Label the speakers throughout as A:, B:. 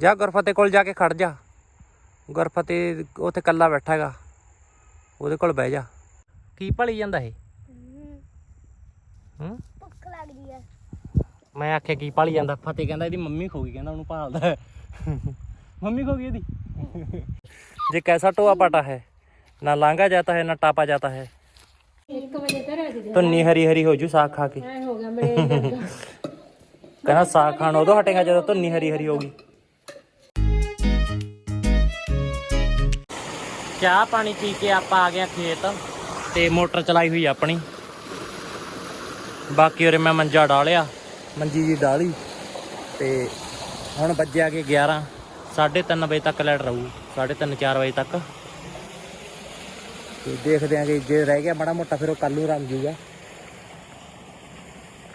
A: ਜਾ ਗੁਰਫਤਿਹ ਕੋਲ ਜਾ ਕੇ ਖੜ ਜਾ। ਗੁਰਫਤਿਹ ਉੱਥੇ ਕੱਲਾ ਬੈਠਾ ਹੈਗਾ। ਉਹਦੇ ਕੋਲ ਬਹਿ ਜਾ। ਕੀ ਭਲੀ ਜਾਂਦਾ ਇਹ? ਹੂੰ?
B: ਭੁੱਖ ਲੱਗਦੀ ਹੈ
A: ਮੈਂ ਆਖਿਆ ਕੀ ਭਾਲੀ ਜਾਂਦਾ? ਫਤਿਹ ਕਹਿੰਦਾ ਇਹਦੀ ਮੰਮੀ ਖੋ ਗਈ ਕਹਿੰਦਾ ਉਹਨੂੰ ਭਾਲਦਾ ਹੈ। ਮੰਮੀ ਖੋ ਗਈ ਇਹਦੀ? ਜੇ ਕੈਸਾ ਟੋਆ ਪਾਟਾ ਹੈ ਨਾ ਲਾਂਗਾ ਜਾਤਾ ਹੈ ਨਾ ਟਾਪਾ ਜਾਤਾ ਹੈ।
C: ਇੱਕ ਵਜੇ ਤੇ ਰੱਜ ਦੇ
A: ਧੁੰਨੀ ਹਰੀ ਹਰੀ ਹੋ ਜੂ ਸਾਗ ਖਾ ਕੇ।
C: ਐ ਹੋ ਗਿਆ ਮੇਰੇ ਲੱਗਾ
A: ਕਹਿੰਦਾ ਸਾਗ ਖਾਣ ਉਦੋਂ ਹਟੇਗਾ ਜਦੋਂ ਧੁੰਨੀ ਹਰੀ ਹਰੀ ਹੋਗੀ ਚਾਹ ਪਾਣੀ ਪੀ ਕੇ ਆਪਾਂ ਆ ਗਏ ਖੇਤ ਤੇ ਮੋਟਰ ਚਲਾਈ ਹੋਈ ਆਪਣੀ। ਬਾਕੀ ਉਰੇ ਮੈਂ ਮੰਜਾ ਡਾਲਿਆ, ਮੰਜੀ ਜੀ ਡਾਲੀ ਤੇ ਹੁਣ ਵੱਜਿਆ ਕੇ 11 3:30 ਵਜੇ ਤੱਕ ਲੈਟ ਰਹੂ 3:30 4 ਵਜੇ ਤੱਕ। ਤੇ ਦੇਖਦੇ ਆਂਗੇ ਜੇ ਰਹਿ ਗਿਆ ਮਾੜਾ ਮੋਟਾ ਫਿਰ ਉਹ ਕੱਲੂ ਰੰਗ ਜੂਗਾ।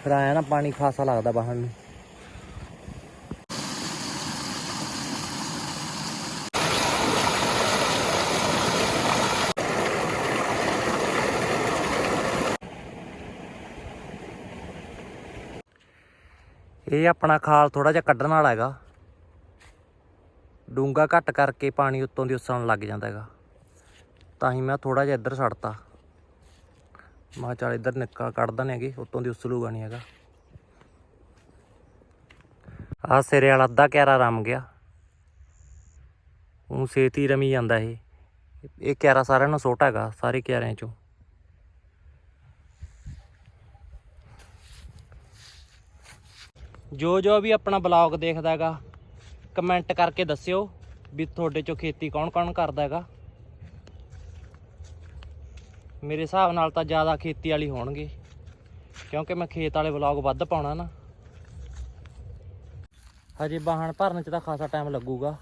A: ਫਿਰ ਆਇਆ ਨਾ ਪਾਣੀ ਖਾਸਾ ਲੱਗਦਾ ਬਾਹਰ ਨੂੰ। ਇਹ ਆਪਣਾ ਖਾਲ ਥੋੜਾ ਜਿਹਾ ਕੱਢਣ ਵਾਲਾ ਹੈਗਾ। ਡੂੰਗਾ ਘੱਟ ਕਰਕੇ ਪਾਣੀ ਉੱਤੋਂ ਦੀ ਉਸਣ ਲੱਗ ਜਾਂਦਾ ਹੈਗਾ। ਤਾਂ ਹੀ ਮੈਂ ਥੋੜਾ ਜਿਹਾ ਇੱਧਰ ਛੱਡਤਾ ਮੈਂ ਕਿਹਾ ਚੱਲ ਇੱਧਰ ਨਿਕਲ ਕੱਢ ਦਨੇ ਹੈਗੇ, ਉੱਤੋਂ ਦੀ ਉਸਲੂਗਾ ਨਹੀਂ ਹੈਗਾ। ਆਹ ਸਿਰੇ ਵਾਲਾ ਅੱਧਾ ਕਿਆਰਾ ਰਮ ਗਿਆ। ਉਹ ਛੇਤੀ ਰਮੀ ਜਾਂਦਾ ਇਹ। ਇਹ ਕਿਆਰਾ ਸਾਰਿਆਂ ਨੂੰ ਛੋਟਾ ਹੈਗਾ, ਸਾਰੇ ਕਿਆਰਿਆਂ ਚੋਂ। ਜੋ ਜੋ ਵੀ ਆਪਣਾ ਬਲੌਗ ਦੇਖਦਾ ਹੈਗਾ ਕਮੈਂਟ ਕਰਕੇ ਦੱਸਿਓ ਵੀ ਤੁਹਾਡੇ ਚੋਂ ਖੇਤੀ ਕੌਣ ਕੌਣ ਕਰਦਾ ਹੈਗਾ। ਮੇਰੇ ਹਿਸਾਬ ਨਾਲ ਤਾਂ ਜ਼ਿਆਦਾ ਖੇਤੀ ਵਾਲੀ ਹੋਣਗੇ, ਕਿਉਂਕਿ ਮੈਂ ਖੇਤ ਵਾਲੇ ਵਲੌਗ ਵੱਧ ਪਾਉਣਾ ਨਾ। ਹਜੇ ਬਾਹਣ ਭਰਨ ਚ ਤਾਂ ਖਾਸਾ ਟਾਈਮ ਲੱਗੂਗਾ,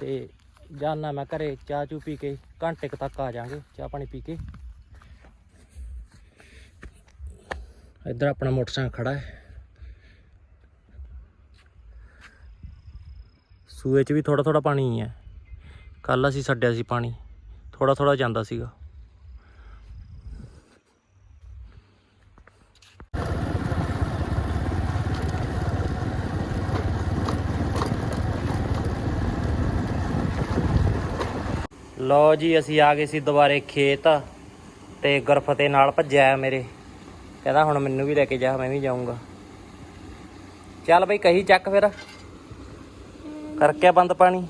A: ਤੇ ਜਾਨਾ ਮੈਂ ਘਰੇ ਚਾਹ ਚੂ ਪੀ ਕੇ ਘੰਟੇ ਕੁ ਤੱਕ ਆ ਜਾਾਂਗੇ ਚਾਹ ਪਾਣੀ ਪੀ ਕੇ। ਇੱਧਰ ਆਪਣਾ ਮੋਟਰਸਾਈਕਲ ਖੜਾ ਹੈ। ਸੂਏ 'ਚ ਵੀ ਥੋੜਾ ਥੋੜਾ ਪਾਣੀ ਹੈ ਕੱਲ ਅਸੀਂ ਛੱਡਿਆ ਸੀ ਪਾਣੀ। ਥੋੜਾ ਥੋੜਾ ਜਾਂਦਾ ਸੀਗਾ। ਲਓ ਜੀ, ਅਸੀਂ ਆ ਗਏ ਸੀ ਦੁਬਾਰੇ ਖੇਤ ਤੇ ਗੁਰਫਤੇ ਨਾਲ ਭੱਜਿਆ ਮੇਰੇ। ਕਹਿੰਦਾ ਹੁਣ ਮੈਨੂੰ ਵੀ ਲੈ ਕੇ ਜਾ, ਮੈਂ ਵੀ ਜਾਊਂਗਾ। ਚੱਲ ਬਈ, ਕਹੀ ਚੱਕ ਫਿਰ। ਕਰਕੇ ਬੰਦ ਪਾਣੀ।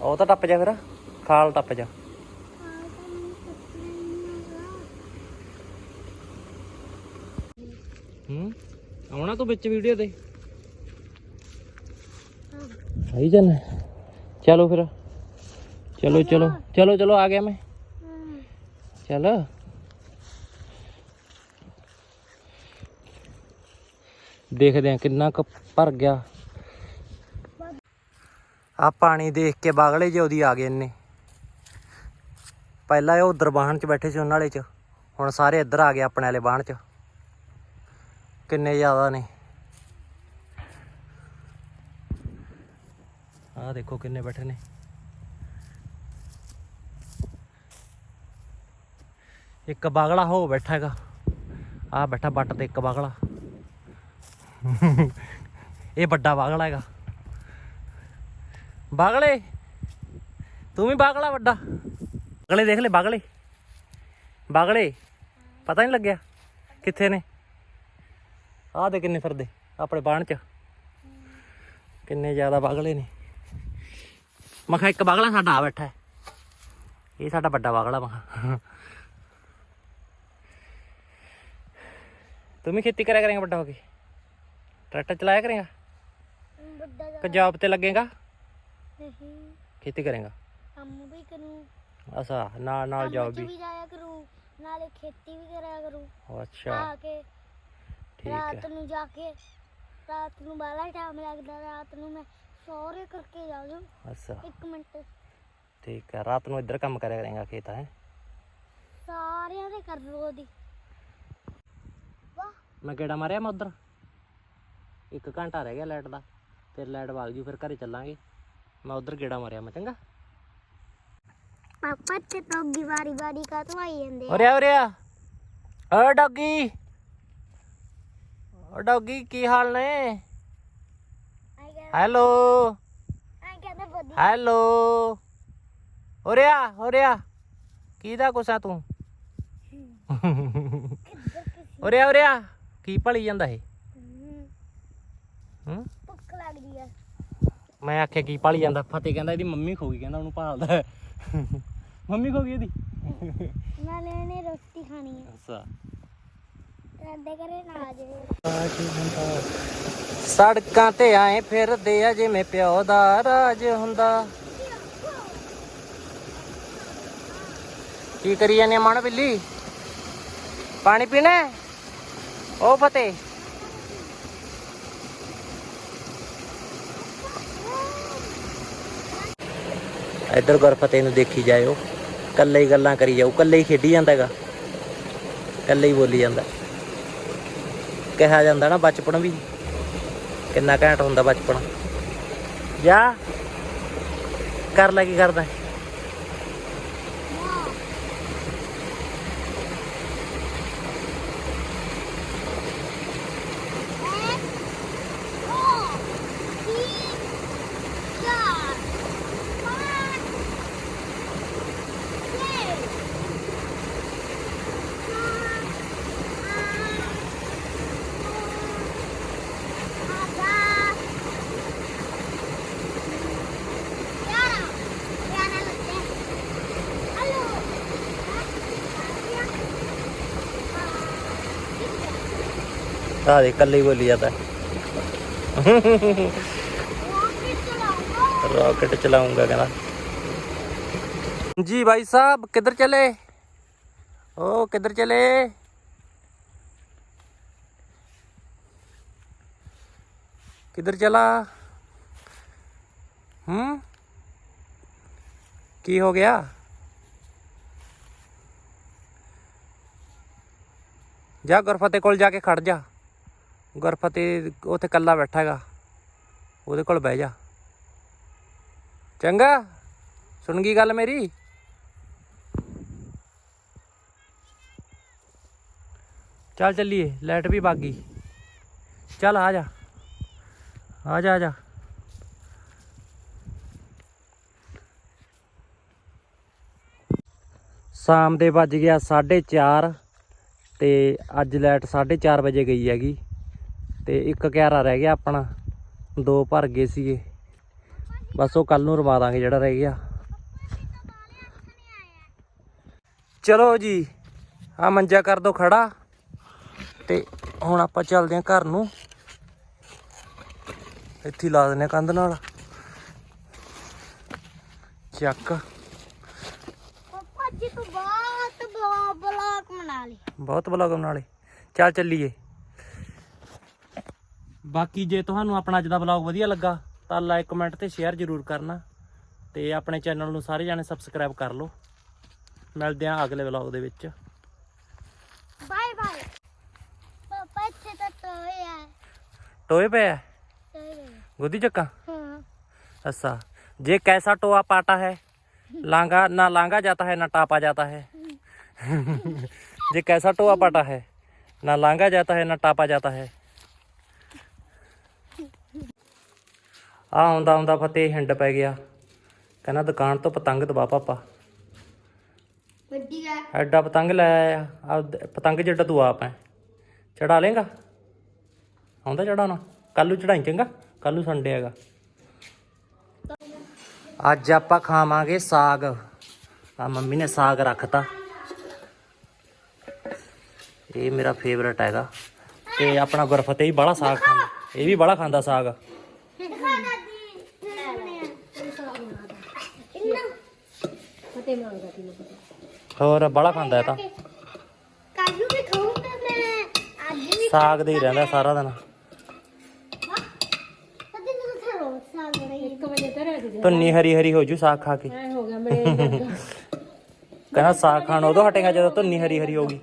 A: ਉਹ ਤਾਂ ਟੱਪ ਜਾ ਫਿਰ। ਖਾਲ ਟੱਪ ਜਾ। ਹੂੰ, ਆਉਣਾ ਤੂੰ ਵਿੱਚ ਵੀਡੀਓ ਦੇ ਆਈ ਜਾਣਾ ਚਲੋ ਫਿਰ। ਚਲੋ ਚਲੋ। ਚਲੋ ਚਲੋ, ਆ ਗਿਆ ਮੈਂ। ਚਲ। ਦੇਖਦੇ ਆ ਕਿੰਨਾ ਕੁ ਭਰ ਗਿਆ। ਆ ਪਾਣੀ ਦੇਖ ਕੇ ਬਾਗਲੇ ਜਿਹੇ ਉਹਦੀ ਆ ਗਏ ਇੰਨੇ। ਪਹਿਲਾਂ ਇਹ ਉਧਰ ਬਾਹਣ ਚ ਬੈਠੇ ਸੀ ਉਹਨਾਂ ਵਾਲੇ ਚ, ਹੁਣ ਸਾਰੇ ਇੱਧਰ ਆ ਗਏ ਆਪਣੇ ਵਾਲੇ ਬਾਹਣ ਚ। ਕਿੰਨੇ ਜ਼ਿਆਦਾ ਨੇ। ਆਹ ਦੇਖੋ ਕਿੰਨੇ ਬੈਠੇ ਨੇ। ਇੱਕ ਬਾਗਲਾ ਹੋ ਬੈਠਾ ਹੈਗਾ। ਆਹ ਬੈਠਾ ਬੱਟ ਤੇ ਇੱਕ ਬਾਗਲਾ। ਇਹ ਵੱਡਾ ਬਾਗਲਾ ਹੈਗਾ। ਬਾਗਲੇ? ਤੂੰ ਵੀ ਬਾਗਲਾ ਵੱਡਾ। ਬਾਗਲੇ ਦੇਖ ਲੈ, ਬਾਗਲੇ। ਬਾਗਲੇ, ਪਤਾ ਨਹੀਂ ਲੱਗਿਆ ਕਿੱਥੇ ਨੇ। ਆਹ ਦੇ ਕਿੰਨੇ ਫਿਰਦੇ, ਆਪਣੇ ਬਾਣ ਚ। ਕਿੰਨੇ ਜ਼ਿਆਦਾ ਬਾਗਲੇ ਨੇ। ਮਖਾ ਇੱਕ ਬਾਗਲਾ ਸਾਡਾ ਆ ਬੈਠਾ ਹੈ। ਇਹ ਸਾਡਾ ਵੱਡਾ ਬਾਗਲਾ, ਮੈਂ ਤੂੰ ਵੀ ਖੇਤੀ ਕਰਿਆ ਕਰੇਗਾ ਵੱਡਾ ਹੋ ਕੇ। ਟਰੈਕਟਰ ਚਲਾਇਆ ਕਰੇਗਾ?
B: ਵੱਡਾ ਜਾ
A: ਕਿ ਜੌਬ ਤੇ ਲੱਗੇਗਾ?
B: ਨਹੀਂ।
A: ਖੇਤੀ ਕਰੇਗਾ?
B: ਕੰਮ ਵੀ ਕਰੂੰ।
A: ਅਸਾ ਨਾਲ ਨਾਲ
B: ਕੰਮ
A: ਜੌਬ
B: 'ਚ
A: ਵੀ।
B: ਵੀ ਜਾਇਆ ਕਰੂੰ। ਨਾਲੇ ਖੇਤੀ ਵੀ ਕਰਿਆ ਕਰੂੰ।
A: ਉਹ ਅੱਛਾ।
B: ਆ ਕੇ
A: ਠੀਕ
B: ਰਾਤ
A: ਹੈ
B: ਨੂੰ ਜਾ ਕੇ ਰਾਤ ਨੂੰ ਬਾਲਾ ਟਾਈਮ ਲੱਗਦਾ। ਰਾਤ ਨੂੰ ਮੈਂ ਸੌਰੇ ਕਰਕੇ ਜਾ ਜੂ
A: ਅੱਛਾ।
B: ਇੱਕ ਮਿੰਟ।
A: ਠੀਕ ਹੈ। ਰਾਤ ਨੂੰ ਇੱਧਰ ਕੰਮ ਕਰਿਆ ਕਰੇਗਾ ਖੇਤ ਹੈ?
B: ਸਾਰਿਆਂ ਦੇ ਕਰ ਲੋ ਉਹਦੀ। ਵਾਹ।
A: ਮੈਂ ਗੇੜਾ ਮਾਰਿਆ ਮੈਂ ਉਧਰ? ਇੱਕ ਘੰਟਾ ਰਹਿ ਗਿਆ ਲਾਈਟ ਦਾ ਫਿਰ ਲਾਈਟ ਵਗ ਜੂ ਫਿਰ ਘਰੇ ਚੱਲਾਂਗੇ। ਮੈਂ ਉਧਰ ਗੇੜਾ ਮਾਰਿਆ ਮੈਂ ਚੰਗਾ?
B: ਪਾਪਾ ਤੇ ਟੋਗੀ ਵਾਰੀ ਵਾਰੀ ਕਾ ਤੋਂ ਆਈ ਜਾਂਦੇ ਆ?
A: ਆ ਉਰੇ ਆ। ਓ ਡੌਗੀ! ਓ ਡੌਗੀ ਕੀ ਹਾਲ ਨੇ? ਹੈਲੋ।
B: ਐਂ ਕਹਿੰਦੇ ਬੋਦੀ
A: ਹੈਲੋ। ਹੋਰਿਆ ਹੋਰਿਆ ਕਿਹਦਾ ਗੁੱਸਾ ਤੂੰ? ਹੋਰਿਆ ਹੋਰਿਆ ਕੀ ਭਲੀ ਜਾਂਦਾ ਇਹ? ਹੂੰ?
B: ਭੁੱਖ ਲੱਗਦੀ ਆ।
A: ਮੈਂ ਆਖਿਆ ਕੀ ਭਾਲੀ ਜਾਂਦਾ? ਫਤਿਹ ਕਹਿੰਦਾ ਇਹਦੀ ਮੰਮੀ ਖੋ ਗਈ ਕਹਿੰਦਾ ਉਹਨੂੰ ਭਾਲਦਾ। ਮੰਮੀ ਖੋ ਗਈ ਇਹਦੀ?
B: ਨਾਲੇ ਇਹਨੇ ਰੋਟੀ ਖਾਣੀ ਆ।
A: ਅੱਛਾ।
B: ਸਾਡੇ ਘਰੇ ਨਾ ਆ ਜਾਵੇ।
A: ਸੜਕਾਂ ਤੇ ਆਏ ਫਿਰਦੇ ਆ ਜਿਵੇਂ ਪਿਓ ਦਾ ਰਾਜ ਹੁੰਦਾ। ਕੀ ਕਰੀ ਜਾਂਦੇ ਮਨ ਬਿੱਲੀ? ਪਾਣੀ ਪੀਣਾ? ਹੈ? ਉਹ ਫਤਿਹ। ਇੱਧਰ ਗੁਰਫਤਿਹ ਨੂੰ ਦੇਖੀ ਜਾਇਓ। ਕੱਲੇ ਹੀ ਗੱਲਾਂ ਕਰੀ ਜਾਓ ਕੱਲੇ ਹੀ ਖੇਡੀ ਜਾਂਦਾ ਹੈਗਾ। ਕੱਲੇ ਹੀ ਬੋਲੀ ਜਾਂਦਾ। ਕਿਹਾ ਜਾਂਦਾ ਨਾ ਬਚਪਨ ਵੀ। ਕਿੰਨਾ ਘੈਂਟ ਹੁੰਦਾ ਬਚਪਨ। ਜਾ। ਕਰ ਲੈ ਕੀ ਕਰਦਾ। हाँ देख कल ही बोली जाता है रॉकेट चलाऊँगा कहना जी भाई साहब किधर चले ओ किधर चले किधर चला हम्म की हो गया जा गुरफते को जाके खड़ जा ਗੁਰਫਤਿਹ ਉੱਥੇ ਕੱਲਾ ਬੈਠਾ ਹੈਗਾ। ਉਹਦੇ ਕੋਲ ਬਹਿ ਜਾ। ਚੰਗਾ, ਸੁਣ ਗਈ ਗੱਲ ਮੇਰੀ? ਚੱਲ ਚੱਲੀਏ, ਲਾਈਟ ਵੀ ਭੱਗ ਗਈ। ਚੱਲ ਆ ਜਾ। ਆ ਜਾ ਆ ਜਾ। ਸ਼ਾਮ ਦੇ ਵੱਜ ਗਿਆ 4:30 ਤੇ ਅੱਜ ਲਾਈਟ 4:30 ਵਜੇ ਗਈ ਹੈਗੀ। ਤੇ ਇੱਕ ਕਿਆਰਾ ਰਹਿ ਗਿਆ ਆਪਣਾ। ਦੋ ਭਰ ਗਏ ਸੀਗੇ। ਬਸ ਉਹ ਕੱਲ ਨੂੰ ਰਵਾ ਦਾਂਗੇ ਜਿਹੜਾ ਰਹਿ ਗਿਆ। ਚਲੋ ਜੀ ਆ ਮੰਜਾ ਕਰ ਦੋ ਖੜਾ। ਤੇ ਹੁਣ ਆਪਾਂ ਚੱਲਦੇ ਆਂ ਘਰ ਨੂੰ। ਇੱਥੇ ਲਾ ਆਂ ਕੰਧ ਨਾਲ। ਚੱਕ।
B: ਪਾਪਾ ਜੀ ਤੂੰ ਬਹੁਤ ਬਲੌਕ ਬਣਾ ਲਈ।
A: ਬਹੁਤ ਬਲੌਗ ਨਾਲੇ ਚੱਲ ਚੱਲੀਏ। ਬਾਕੀ ਜੇ ਤੁਹਾਨੂੰ ਆਪਣਾ ਅੱਜ ਦਾ ਬਲੌਗ ਵਧੀਆ ਲੱਗਾ ਤਾਂ ਲਾਈਕ ਕਮੈਂਟ ਤੇ ਸ਼ੇਅਰ ਜ਼ਰੂਰ ਕਰਨਾ ਤੇ ਆਪਣੇ ਚੈਨਲ ਨੂੰ ਸਾਰੇ ਜਾਣੇ ਸਬਸਕ੍ਰਾਈਬ ਕਰ ਲਓ ਮਿਲਦੇ ਆਂ ਅਗਲੇ ਬਲੌਗ ਦੇ ਵਿੱਚ
B: ਬਾਏ ਬਾਏ ਪਾਪਾ ਇੱਥੇ ਤਾਂ ਟੋਏ ਆ
A: ਟੋਏ ਪਿਆ
B: ਟੋਏ
A: ਗੋਦੀ ਚੱਕਾ
B: ਹਾਂ
A: अच्छा ये कैसा टोआ पाटा है लांगा ना लांगा जाता है ना टापा जाता है ये कैसा टोआ पाटा है ना लांगा जाता है ना टापा जाता है ਆ ਆਉਂਦਾ ਆਉਂਦਾ ਫਤਿਹ ਹਿੰਡ ਪੈ ਗਿਆ। ਕਹਿੰਦਾ ਦੁਕਾਨ ਤੋਂ ਪਤੰਗ ਦਵਾ ਪਾਪਾ।
B: ਵੱਡੀ ਆ।
A: ਐਡਾ ਪਤੰਗ ਲੈ ਆਇਆ। ਆ ਪਤੰਗ ਜਿੱਡਾ ਤੂੰ ਆਪ ਹੈ। ਚੜਾ ਲੇਗਾ ਆਉਂਦਾ ਚੜਾਉਣਾ ਕੱਲ ਚੜਾਈ ਚੰਗਾ? ਕੱਲ ਨੂੰ ਸੰਡੇ ਹੈਗਾ। ਅੱਜ ਆਪਾਂ ਖਾਵਾਂਗੇ ਸਾਗ। ਆ ਮੰਮੀ ਨੇ ਸਾਗ ਰੱਖਤਾ। ਇਹ ਮੇਰਾ ਫੇਵਰਟ ਹੈਗਾ। ਤੇ ਆਪਣਾ ਗੁਰਫਤਿਹ ਹੀ ਬੜਾ ਸਾਗ ਖਾਂਦਾ। ਇਹ ਵੀ ਬੜਾ ਖਾਂਦਾ ਸਾਗ। ਹੋਰ ਬੜਾ ਖਾਂਦਾ ਇਹ ਤਾਂ।
B: ਕਾਜੂ ਵੀ ਖਾਊਂਗਾ ਮੈਂ। ਅੱਜ ਵੀ
A: ਸਾਗ ਦੇ ਹੀ ਰਹਿੰਦਾ ਸਾਰਾ ਦਿਨ।
B: ਕਦੇ ਨੂੰ ਥਰੋ ਸਾਗ ਰਹੀ
C: 1 ਵਜੇ ਤਾਂ ਰਾਜ ਦੇ
A: ਧੁੰਨੀ ਹਰੀ ਹਰੀ ਹੋ ਜੂ ਸਾਗ ਖਾ ਕੇ।
C: ਐ ਹੋ ਗਿਆ ਮੇਰੇ ਲੱਗਾ
A: ਕਹਿੰਦਾ ਸਾਗ ਖਾਣ ਉਦੋਂ ਹਟੇਗਾ ਜਦੋਂ ਧੁੰਨੀ ਹਰੀ ਹਰੀ ਹੋਗੀ